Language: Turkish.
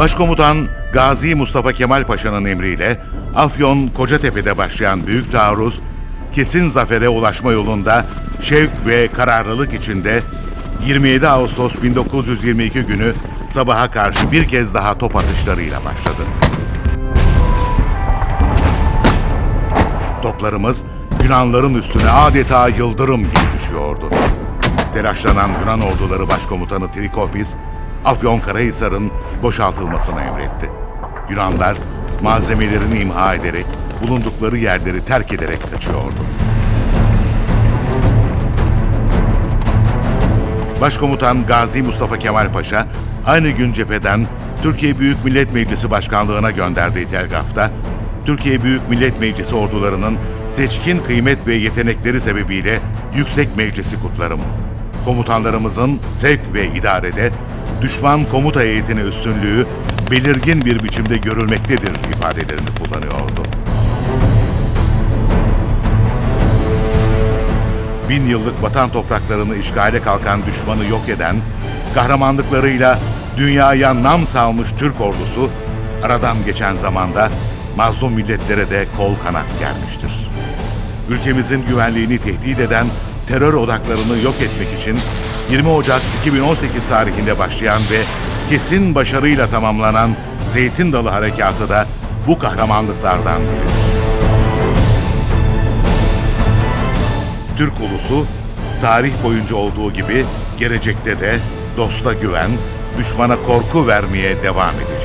Başkomutan Gazi Mustafa Kemal Paşa'nın emriyle Afyon Kocatepe'de başlayan büyük taarruz kesin zafere ulaşma yolunda şevk ve kararlılık içinde 27 Ağustos 1922 günü sabaha karşı bir kez daha top atışlarıyla başladı. Toplarımız Yunanların üstüne adeta yıldırım gibi düşüyordu. Telaşlanan Yunan orduları başkomutanı Trikopis, Afyonkarahisar'ın boşaltılmasını emretti. Yunanlar malzemelerini imha ederek bulundukları yerleri terk ederek kaçıyordu. Başkomutan Gazi Mustafa Kemal Paşa aynı gün cepheden Türkiye Büyük Millet Meclisi Başkanlığı'na gönderdiği telgrafta Türkiye Büyük Millet Meclisi ordularının seçkin kıymet ve yetenekleri sebebiyle Yüksek Meclisi kutlarım. Komutanlarımızın sevk ve idarede düşman komuta heyetine üstünlüğü belirgin bir biçimde görülmektedir ifadelerini kullanıyordu. bin yıllık vatan topraklarını işgale kalkan düşmanı yok eden, kahramanlıklarıyla dünyaya nam salmış Türk ordusu, aradan geçen zamanda mazlum milletlere de kol kanat gelmiştir. Ülkemizin güvenliğini tehdit eden terör odaklarını yok etmek için 20 Ocak 2018 tarihinde başlayan ve kesin başarıyla tamamlanan Zeytin Dalı Harekatı da bu kahramanlıklardan biridir. Türk ulusu tarih boyunca olduğu gibi gelecekte de dosta güven, düşmana korku vermeye devam edecek.